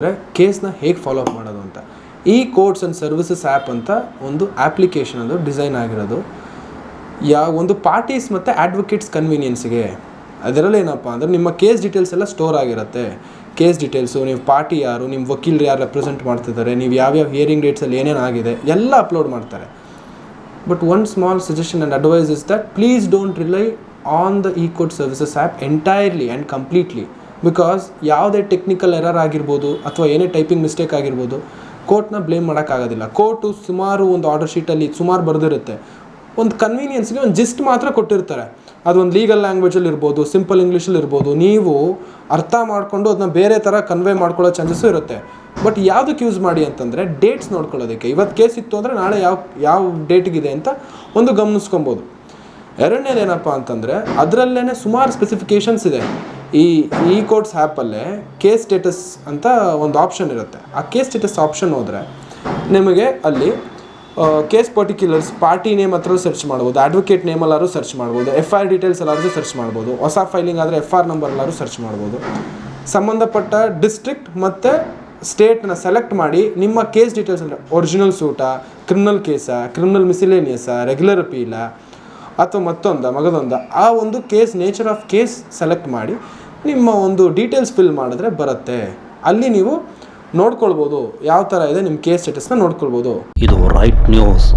ಅಂದರೆ ಕೇಸ್ನ ಹೇಗೆ ಫಾಲೋ ಅಪ್ ಮಾಡೋದು ಅಂತ. ಈ ಕೋರ್ಟ್ಸ್ ಆ್ಯಂಡ್ ಸರ್ವಿಸಸ್ ಆ್ಯಪ್ ಅಂತ ಒಂದು ಆ್ಯಪ್ಲಿಕೇಶನ್ ಅದು ಡಿಸೈನ್ ಆಗಿರೋದು. ಯಾವ ಒಂದು ಪಾರ್ಟೀಸ್ ಮತ್ತು ಅಡ್ವೊಕೇಟ್ಸ್ ಕನ್ವೀನಿಯನ್ಸ್ಗೆ ಅದರಲ್ಲಿ ಏನಪ್ಪ ಅಂದರೆ ನಿಮ್ಮ ಕೇಸ್ ಡೀಟೇಲ್ಸ್ ಎಲ್ಲ ಸ್ಟೋರ್ ಆಗಿರುತ್ತೆ. ಕೇಸ್ ಡೀಟೇಲ್ಸು ನೀವು ಪಾರ್ಟಿ ಯಾರು ನಿಮ್ಮ ವಕೀಲರು ಯಾರು ರೆಪ್ರೆಸೆಂಟ್ ಮಾಡ್ತಿದ್ದಾರೆ, ನೀವು ಯಾವ್ಯಾವ ಹಿಯರಿಂಗ್ ಡೇಟ್ಸಲ್ಲಿ ಏನೇನು ಆಗಿದೆ, ಎಲ್ಲ ಅಪ್ಲೋಡ್ ಮಾಡ್ತಾರೆ. But one small suggestion and advice is that please don't rely on the e courts services app entirely and completely because ಯಾವುದೇ ಟೆಕ್ನಿಕಲ್ ಎರರ್ ಆಗಿರ್ಬೋದು ಅಥವಾ ಏನೇ ಟೈಪಿಂಗ್ ಮಿಸ್ಟೇಕ್ ಆಗಿರ್ಬೋದು ಕೋರ್ಟ್ನ ಬ್ಲೇಮ್ ಮಾಡೋಕ್ಕಾಗೋದಿಲ್ಲ ಕೋರ್ಟು ಸುಮಾರು ಒಂದು ಆರ್ಡರ್ ಶೀಟಲ್ಲಿ ಸುಮಾರು ಬರೆದಿರುತ್ತೆ. ಒಂದು ಕನ್ವೀನಿಯನ್ಸ್ಗೆ ಒಂದು ಜಿಸ್ಟ್ ಮಾತ್ರ ಕೊಟ್ಟಿರ್ತಾರೆ. ಅದೊಂದು ಲೀಗಲ್ ಲ್ಯಾಂಗ್ವೇಜಲ್ಲಿ ಇರ್ಬೋದು ಸಿಂಪಲ್ ಇಂಗ್ಲೀಷಲ್ಲಿ ಇರ್ಬೋದು, ನೀವು ಅರ್ಥ ಮಾಡಿಕೊಂಡು ಅದನ್ನ ಬೇರೆ ಥರ ಕನ್ವೆ ಮಾಡ್ಕೊಳ್ಳೋ ಚಾನ್ಸಸ್ಸು ಇರುತ್ತೆ. ಬಟ್ ಯಾವುದಕ್ಕೆ ಯೂಸ್ ಮಾಡಿ ಅಂತಂದರೆ ಡೇಟ್ಸ್ ನೋಡ್ಕೊಳ್ಳೋದಕ್ಕೆ. ಇವತ್ತು ಕೇಸ್ ಇತ್ತು ಅಂದರೆ ನಾಳೆ ಯಾವ ಯಾವ ಡೇಟ್ಗಿದೆ ಅಂತ ಒಂದು ಗಮನಿಸ್ಕೊಬೋದು. ಎರಡನೇದು ಏನಪ್ಪ ಅಂತಂದರೆ ಅದರಲ್ಲೇ ಸುಮಾರು ಸ್ಪೆಸಿಫಿಕೇಷನ್ಸ್ ಇದೆ. ಈ ಇ ಕೋರ್ಟ್ಸ್ ಆ್ಯಪಲ್ಲೇ ಕೇಸ್ ಸ್ಟೇಟಸ್ ಅಂತ ಒಂದು ಆಪ್ಷನ್ ಇರುತ್ತೆ. ಆ ಕೇಸ್ ಸ್ಟೇಟಸ್ ಆಪ್ಷನ್ ಹೋದರೆ ನಿಮಗೆ ಅಲ್ಲಿ ಕೇಸ್ ಪರ್ಟಿಕ್ಯುಲರ್ಸ್ ಪಾರ್ಟಿ ನೇಮ್ ಹತ್ರ ಸರ್ಚ್ ಮಾಡ್ಬೋದು ಅಡ್ವೊಕೇಟ್ ನೇಮಲ್ಲಾದ್ರು ಸರ್ಚ್ ಮಾಡ್ಬೋದು ಎಫ್ ಐ ಆರ್ ಡೀಟೇಲ್ಸ್ ಎಲ್ಲಾದರೂ ಸರ್ಚ್ ಮಾಡ್ಬೋದು, ಹೊಸ ಫೈಲಿಂಗ್ ಆದರೆ ಎಫ್ ಆರ್ ನಂಬರ್ ಎಲ್ಲಾದರೂ ಸರ್ಚ್ ಮಾಡ್ಬೋದು. ಸಂಬಂಧಪಟ್ಟ ಡಿಸ್ಟ್ರಿಕ್ಟ್ ಮತ್ತು ಸ್ಟೇಟ್ನ ಸೆಲೆಕ್ಟ್ ಮಾಡಿ ನಿಮ್ಮ ಕೇಸ್ ಡೀಟೇಲ್ಸ್ ಅಂದರೆ ಒರಿಜಿನಲ್ ಸೂಟಾ ಕ್ರಿಮಿನಲ್ ಕೇಸಾ ಕ್ರಿಮಿನಲ್ ಮಿಸಿಲೇನಿಯಸಾ ರೆಗ್ಯುಲರ್ ಅಪೀಲಾ ಅಥವಾ ಮತ್ತೊಂದ, ಮಗದೊಂದ, ಆ ಒಂದು case nature of case select ಮಾಡಿ ನಿಮ್ಮ ಒಂದು ಡೀಟೇಲ್ಸ್ ಫಿಲ್ ಮಾಡಿದ್ರೆ ಬರುತ್ತೆ. ಅಲ್ಲಿ ನೀವು ನೋಡ್ಕೊಳ್ಬೋದು, ಯಾವ ಥರ ಇದೆ ನಿಮ್ಮ ಕೇಸ್ ಸ್ಟೇಟಸ್ನ ನೋಡ್ಕೊಳ್ಬೋದು. ಇದು ರೈಟ್ ನ್ಯೂಸ್